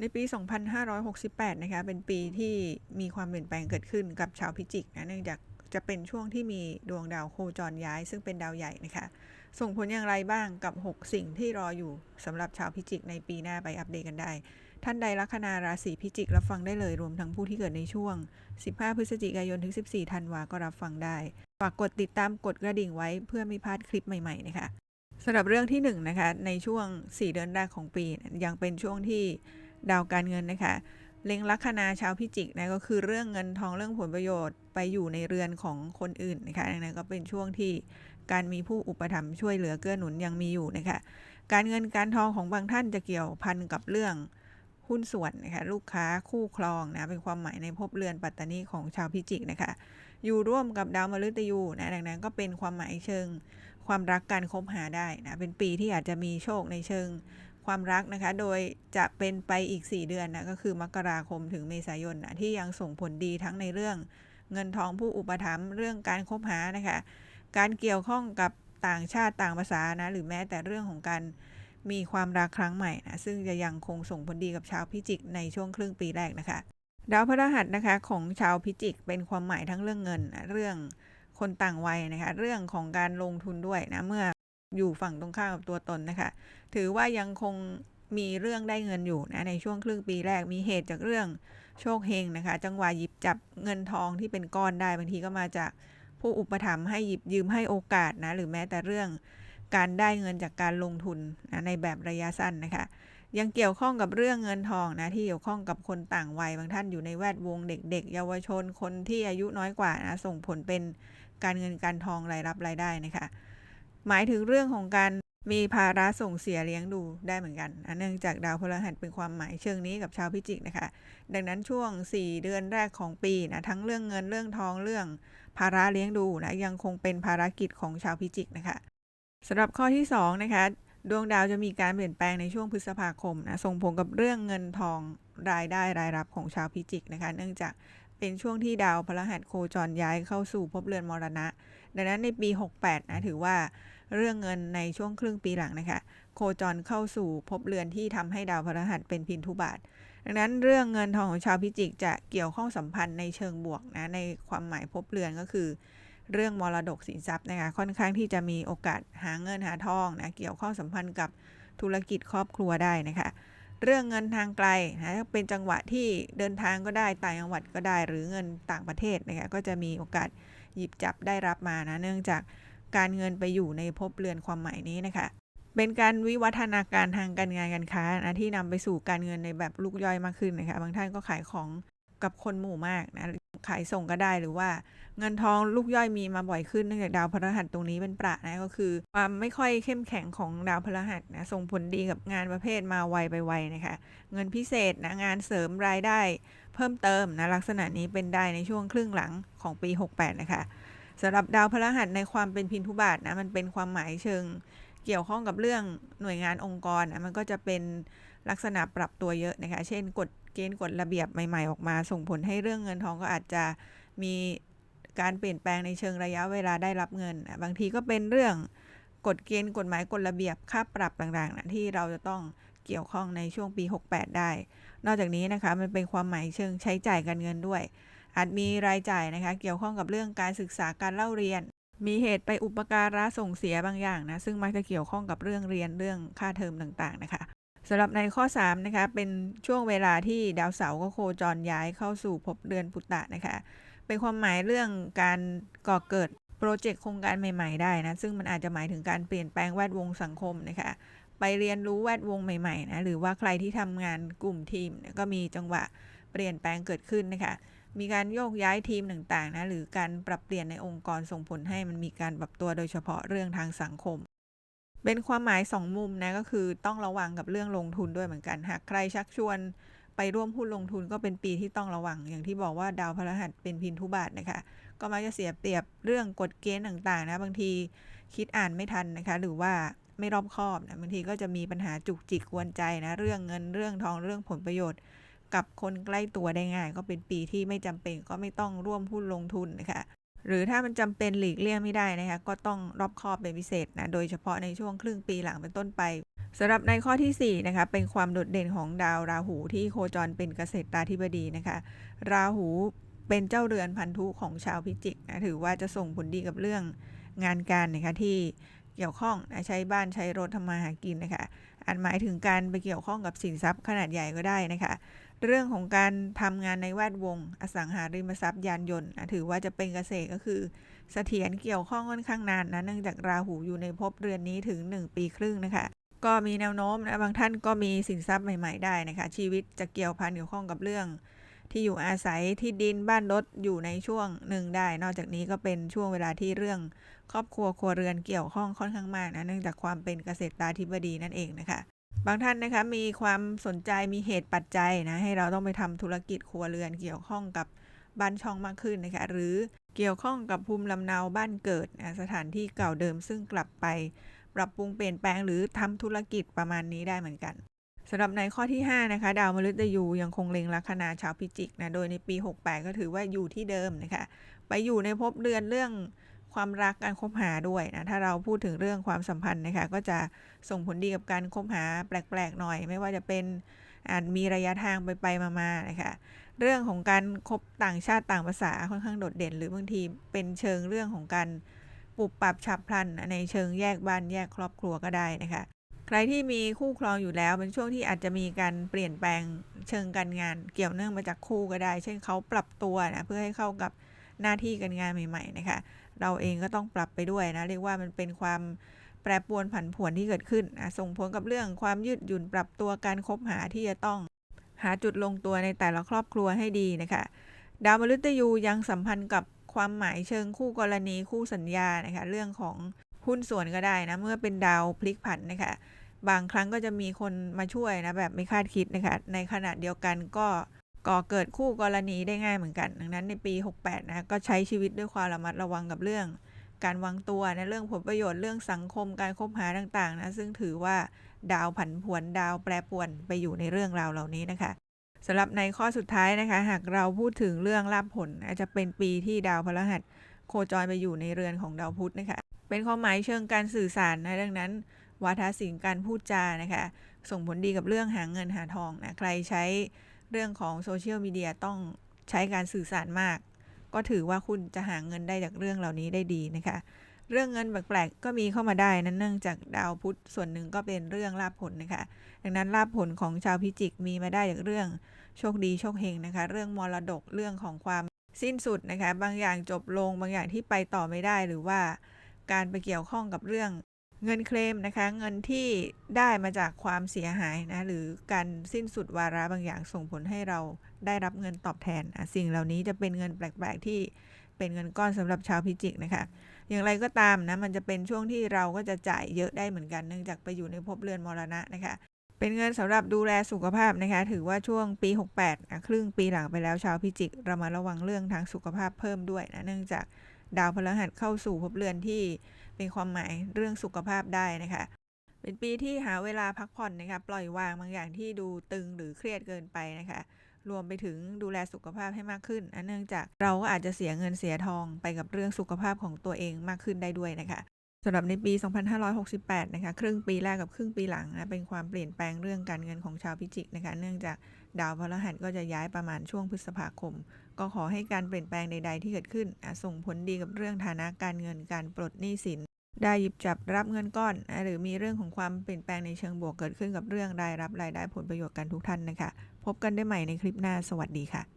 ในปี 2568 นะคะ เป็นปีที่มีความเปลี่ยนแปลงเกิดขึ้นกับชาวพิจิกนะ เนื่องจากจะเป็นช่วงที่มีดวงดาวโคจรย้าย ซึ่งเป็นดาวใหญ่นะคะ ส่งผลอย่างไรบ้างกับ 6 สิ่งที่รออยู่สำหรับชาวพิจิกในปีหน้าไปอัปเดตกันได้ ท่านใดลัคนาราศีพิจิกรับฟังได้เลยรวมทั้งผู้ที่เกิดในช่วง 15 พฤศจิกายนถึง 14 ธันวาก็รับฟังได้ ฝากกดติดตามกดกระดิ่งไว้เพื่อไม่พลาดคลิปใหม่ๆนะคะสำหรับเรื่องที่1นงนะคะในช่วง 4 เดือนแรกของปียังเป็นช่วงที่ ดาวการเงินนะคะเล็งลัคนาชาวพิจิกนะก็คือเรื่องเงินทองเรื่องผลประโยชน์ไปอยู่ในเรือนของคนอื่นนะคะดังนั้นก็เป็นช่วงที่การมีผู้อุปถัมภ์ช่วยเหลือเกื้อหนุนยังมีอยู่นะคะการเงินการทองของบางท่านจะเกี่ยวพันกับเรื่องหุ้นส่วนนะคะลูกค้าคู่ครองนะเป็นความหมายในภพเรือนปัตตานีของชาวพิจิกนะคะอยู่ร่วมกับดาวมฤตยูนะดังนั้นก็เป็นความหมายเชิงความรักการคบหาได้นะเป็นปีที่อาจจะมีโชคในเชิง ความรักนะคะ โดยจะเป็นไปอีก 4 เดือนนะก็คือมกราคมถึงเมษายนนะที่ยังส่งผลดีทั้งในเรื่องเงินทองผู้อุปถัมภ์เรื่องการคบหานะคะ การเกี่ยวข้องกับต่างชาติต่างภาษานะหรือแม้แต่เรื่องของการมีความรักครั้งใหม่นะซึ่งจะยังคงส่งผลดีกับชาวพิจิกในช่วงครึ่งปีแรกนะคะ ดาวพฤหัสนะคะของชาวพิจิกเป็นความหมายทั้งเรื่องเงินนะเรื่องคนต่างวัยนะคะ เรื่องของการลงทุนด้วยนะเมื่อ อยู่ฝั่งตรงข้ามกับตัวตนนะคะ ถือว่ายังคงมีเรื่องได้เงินอยู่นะในช่วงครึ่งปีแรกมีเหตุจากเรื่องโชคเฮงนะคะ จังหวะหยิบจับเงินทองที่เป็นก้อนได้บางทีก็มาจากผู้อุปถัมภ์ให้หยิบยืมให้โอกาสนะหรือแม้แต่เรื่องการได้เงินจากการลงทุนนะในแบบระยะสั้นนะคะ ยังเกี่ยวข้องกับเรื่องเงินทองนะที่เกี่ยวข้องกับคนต่างวัยบางท่านอยู่ในแวดวงเด็ก ๆ เยาวชนคนที่อายุน้อยกว่านะส่งผลเป็นการเงินการทองรายรับรายได้นะคะ หมายถึงเรื่องของการมีภาระส่งเสียเลี้ยงดูได้เหมือนกันนเนื่องจากดาวพฤหัสเป็นความหมายเชิงนี้กับชาวพิจิกนะคะ ดังนั้นช่วง 4 เดือนแรกของปีนะทั้งเรื่องเงินเรื่องทองเรื่องภาระเลี้ยงดูนะยังคงเป็นภารกิจของชาวพิจิกนะคะสำหรับข้อที่2นะคะดวงดาวจะมีการเปลี่ยนแปลงในช่วงพฤษภาคมนะส่งผลกับเรื่องเงินทองรายได้รายรับของชาวพิจิกนะคะ เนื่องจากเป็นช่วงที่ดาวพฤหัสโคจรย้ายเข้าสู่ภพเรือนมรณะ ดังนั้นในปี 68นะถือว่า เรื่องเงินในช่วงครึ่งปีหลังนะคะ โคจรเข้าสู่ภพเรือนที่ทำให้ดาวพฤหัสเป็นพินทุบาท ดังนั้นเรื่องเงินทองของชาวพิจิกจะเกี่ยวข้องสัมพันธ์ในเชิงบวกนะ ในความหมายภพเรือนก็คือ เรื่องมรดกสินทรัพย์นะคะ ค่อนข้างที่จะมีโอกาสหาเงินหาทองนะ เกี่ยวข้องสัมพันธ์กับธุรกิจครอบครัวได้นะคะเรื่องเงินทางไกลนะเป็นจังหวะที่เดินทางก็ได้ต่างจังหวัดก็ได้ หรือเงินต่างประเทศนะคะก็จะมีโอกาสหยิบจับได้รับมานะเนื่องจาก การเงินไปอยู่ในภพเรือนความหมายนี้นะคะ เป็นการวิวัฒนาการทางการงานการค้านะที่นำไปสู่การเงินในแบบลูกย่อยมากขึ้นนะคะ บางท่านก็ขายของกับคนหมู่มากนะขายส่งก็ได้หรือว่าเงินทองลูกย่อยมีมาบ่อยขึ้นเนื่องจากดาวพฤหัสตรงนี้เป็นประนะก็คือ ความไม่ค่อยเข้มแข็งของดาวพฤหัสนะส่งผลดีกับงานประเภทมาไวไปไวนะคะเงินพิเศษนะงานเสริมรายได้ เพิ่มเติมนะลักษณะนี้เป็นได้ในช่วงครึ่งหลังของปี 68 นะคะ สำหรับดาวพฤหัสในความเป็นพินทุบาทนะมันเป็นความหมายเชิงเกี่ยวข้องกับเรื่องหน่วยงานองค์กรนะมันก็จะเป็นลักษณะปรับตัวเยอะนะคะ เช่นกฎเกณฑ์กฎระเบียบใหม่ๆ ออกมา ส่งผลให้เรื่องเงินทองก็อาจจะมีการเปลี่ยนแปลงในเชิงระยะเวลาได้รับเงินบางทีก็เป็นเรื่องกฎเกณฑ์กฎหมายกฎระเบียบค่าปรับต่างๆนะที่เราจะต้องเกี่ยวข้องในช่วงปี 68 ได้ นอกจากนี้นะคะมันเป็นความหมายเชิงใช้จ่ายการเงินด้วย อาจมีรายจ่ายนะคะ เกี่ยวข้องกับเรื่องการศึกษาการเล่าเรียน มีเหตุไปอุปการะส่งเสียบางอย่างนะซึ่งมักจะเกี่ยวข้องกับเรื่องเรียนเรื่องค่าเทอมต่างๆนะคะสำหรับในข้อ3นะคะเป็นช่วงเวลาที่ดาวเสาร์ก็โคจรย้ายเข้าสู่ภพเดือนปุตตะนะคะ เป็นความหมายเรื่องการก่อเกิดโปรเจกต์โครงการใหม่ๆได้นะซึ่งมันอาจจะหมายถึงการเปลี่ยนแปลงแวดวงสังคมนะคะไปเรียนรู้แวดวงใหม่ๆนะหรือว่าใครที่ทำงานกลุ่มทีมก็มีจังหวะเปลี่ยนแปลงเกิดขึ้นนะคะ มีการโยกย้ายทีมต่างๆนะหรือการปรับเปลี่ยนในองค์กรส่งผลให้มันมีการปรับตัวโดยเฉพาะเรื่องทางสังคม เป็นความหมาย 2 มุมนะก็คือต้องระวังกับเรื่องลงทุนด้วยเหมือนกันหากใครชักชวน ไปร่วมหุ้นลงทุนก็เป็นปีที่ต้องระวัง อย่างที่บอกว่าดาวพฤหัสเป็นพินทุบาทนะคะ ก็มักจะเสียเปรียบเรื่องกฎเกณฑ์ต่างๆนะบางทีคิดอ่านไม่ทันนะคะ หรือว่าไม่รอบคอบนะบางทีก็จะมีปัญหาจุกจิกกวนใจนะเรื่องเงินเรื่องทองเรื่องผลประโยชน์ กับคนใกล้ตัวได้ง่าย ก็เป็นปีที่ไม่จำเป็นก็ไม่ต้องร่วมหุ้นลงทุนนะคะหรือถ้ามันจำเป็นหลีกเลี่ยงไม่ได้นะคะก็ต้องรอบคอบเป็นพิเศษนะโดยเฉพาะในช่วงครึ่งปีหลังเป็นต้นไปสำหรับในข้อที่4นะคะเป็นความโดดเด่นของดาวราหูที่โคจรเป็นเกษตรตาธิบดีนะคะ ราหูเป็นเจ้าเรือนพันธุของชาวพิจิกนะถือว่าจะส่งผลดีกับเรื่องงานการนะคะที่เกี่ยวข้องนะใช้บ้านใช้รถทำมาหากินนะคะอาจหมายถึงการไปเกี่ยวข้องกับสินทรัพย์ขนาดใหญ่ก็ได้นะคะ เรื่องของการทำงานในแวดวง อสังหาริมทรัพย์ยานยนต์ถือว่าจะเป็นเกษตรก็คือเสถียรเกี่ยวข้องค่อนข้างนานนะเนื่องจากราหูอยู่ในภพเรือนนี้ถึง 1 ปีครึ่งนะคะ ก็มีแนวโน้มนะบางท่านก็มีสินทรัพย์ใหม่ ๆได้นะคะ ชีวิตจะเกี่ยวพันเกี่ยวข้องกับเรื่อง ที่อยู่อาศัยที่ดินบ้านรถอยู่ในช่วงหนึ่งได้ นอกจากนี้ก็เป็นช่วงเวลาที่เรื่อง ครอบครัวครัวเรือนเกี่ยวข้องค่อนข้างมากนะเนื่องจากความเป็นเกษตรตาธิบดีนั่นเองนะคะ บางท่านนะคะมีความสนใจมีเหตุปัจจัยนะให้เราต้องไปทำธุรกิจครัวเรือนเกี่ยวข้องกับบ้านช่องมากขึ้นนะคะหรือเกี่ยวข้องกับภูมิลำเนาบ้านเกิดนะสถานที่เก่าเดิมซึ่งกลับไปปรับปรุงเปลี่ยนแปลงหรือทำธุรกิจประมาณนี้ได้เหมือนกันสำหรับในข้อที่ 5 นะคะ ดาวมฤตยูยังคงเล็งลัคนาชาวพิจิกนะ โดยในปี 68 ก็ถือว่าอยู่ที่เดิมนะคะ ไปอยู่ในภพเดือนเรื่อง ความรักการคบหาด้วยนะถ้าเราพูดถึงเรื่องความสัมพันธ์นะคะก็จะส่งผลดีกับการคบหาแปลกๆหน่อย ไม่ว่าจะเป็นอาจมีระยะทางไปไปมาๆนะคะเรื่องของการคบต่างชาติต่างภาษาค่อนข้างโดดเด่น หรือบางทีเป็นเชิงเรื่องของการปรับปรับฉับพลัน ในเชิงแยกบ้านแยกครอบครัวก็ได้นะคะใครที่มีคู่ครองอยู่แล้วเป็นช่วงที่อาจจะมีการเปลี่ยนแปลงเชิงการงาน เกี่ยวเนื่องมาจากคู่ก็ได้ เช่นเขาปรับตัวนะเพื่อให้เข้ากับหน้าที่การงานใหม่ ๆ นะคะ เราเองก็ต้องปรับไปด้วยนะ เรียกว่ามันเป็นความแปรปรวนผันผวนที่เกิดขึ้นนะส่งผลกับเรื่องความยืดหยุ่นปรับตัวการคบหาที่จะต้องหาจุดลงตัวในแต่ละครอบครัวให้ดีนะคะ ดาวมฤตยูยังสัมพันธ์กับความหมายเชิงคู่กรณีคู่สัญญานะคะ เรื่องของหุ้นส่วนก็ได้นะ เมื่อเป็นดาวพลิกผันนะคะ บางครั้งก็จะมีคนมาช่วยนะแบบไม่คาดคิดนะคะ ในขณะเดียวกันก็ ก่อเกิดคู่กรณีได้ง่ายเหมือนกัน ดังนั้นในปี 68 นะก็ใช้ชีวิตด้วยความระมัดระวังกับเรื่อง การวางตัวในเรื่องผลประโยชน์เรื่องสังคมการคบหาต่างๆนะซึ่งถือว่าดาวผันผวนดาวแปรปวนไปอยู่ในเรื่องราวเหล่านี้นะคะสำหรับในข้อสุดท้ายนะคะ หากเราพูดถึงเรื่องลาภผล อาจจะเป็นปีที่ดาวพฤหัสโคจรไปอยู่ในเรือนของดาวพุธนะคะ เป็นความหมายเชิงการสื่อสารนะดังนั้น วาทศิลป์การพูดจานะคะ ส่งผลดีกับเรื่องหาเงินหาทองนะใครใช้ เรื่องของโซเชียลมีเดียต้องใช้การสื่อสารมาก ก็ถือว่าคุณจะหาเงินได้จากเรื่องเหล่านี้ได้ดีนะคะ เรื่องเงินแปลกๆก็มีเข้ามาได้นั้นเนื่องจากดาวพุธส่วนหนึ่งก็เป็นเรื่องลาภผลนะคะ ดังนั้นลาภผลของชาวพิจิกมีมาได้จากเรื่องโชคดีโชคเฮงนะคะ เรื่องมรดกเรื่องของความสิ้นสุดนะคะ บางอย่างจบลง บางอย่างที่ไปต่อไม่ได้หรือว่าการไปเกี่ยวข้องกับเรื่อง เงินเคลมนะคะเงินที่ได้มาจากความเสียหายนะหรือการสิ้นสุดวาระบางอย่างส่งผลให้เราได้รับเงินตอบแทนสิ่งเหล่านี้จะเป็นเงินแปลกๆที่เป็นเงินก้อนสำหรับชาวพิจิกนะคะ อย่างไรก็ตามนะมันจะเป็นช่วงที่เราก็จะจ่ายเยอะได้เหมือนกันเนื่องจากไปอยู่ในภพเรือนมรณะนะคะ เป็นเงินสำหรับดูแลสุขภาพนะคะ ถือว่าช่วงปี 68นะครึ่งปีหลังไปแล้วชาวพิจิกเรามาระวังเรื่องทางสุขภาพเพิ่มด้วยนะเนื่องจากดาวพฤหัสเข้าสู่ภพเรือนที่ เป็นความหมายเรื่องสุขภาพได้นะคะ เป็นปีที่หาเวลาพักผ่อนนะคะปล่อยวางบางอย่างที่ดูตึงหรือเครียดเกินไปนะคะรวมไปถึงดูแลสุขภาพให้มากขึ้นเนื่องจากเราก็อาจจะเสียเงินเสียทองไปกับเรื่องสุขภาพของตัวเองมากขึ้นได้ด้วยนะคะสำหรับในปี 2568 นะคะ ครึ่งปีแรกกับครึ่งปีหลังนะ เป็นความเปลี่ยนแปลงเรื่องการเงินของชาวพิจิกนะคะ เนื่องจากดาวพฤหัสก็จะย้ายประมาณช่วงพฤษภาคม ก็ขอให้การเปลี่ยนแปลงใด ๆ ที่เกิดขึ้น ส่งผลดีกับเรื่องฐานะการเงิน การปลดหนี้สิน ได้หยิบจับรับเงินก้อน หรือมีเรื่องของความเปลี่ยนแปลงในเชิงบวกเกิดขึ้นกับเรื่องรายรับรายได้ผลประโยชน์กันทุกท่านนะคะ พบกันได้ใหม่ในคลิปหน้าสวัสดีค่ะ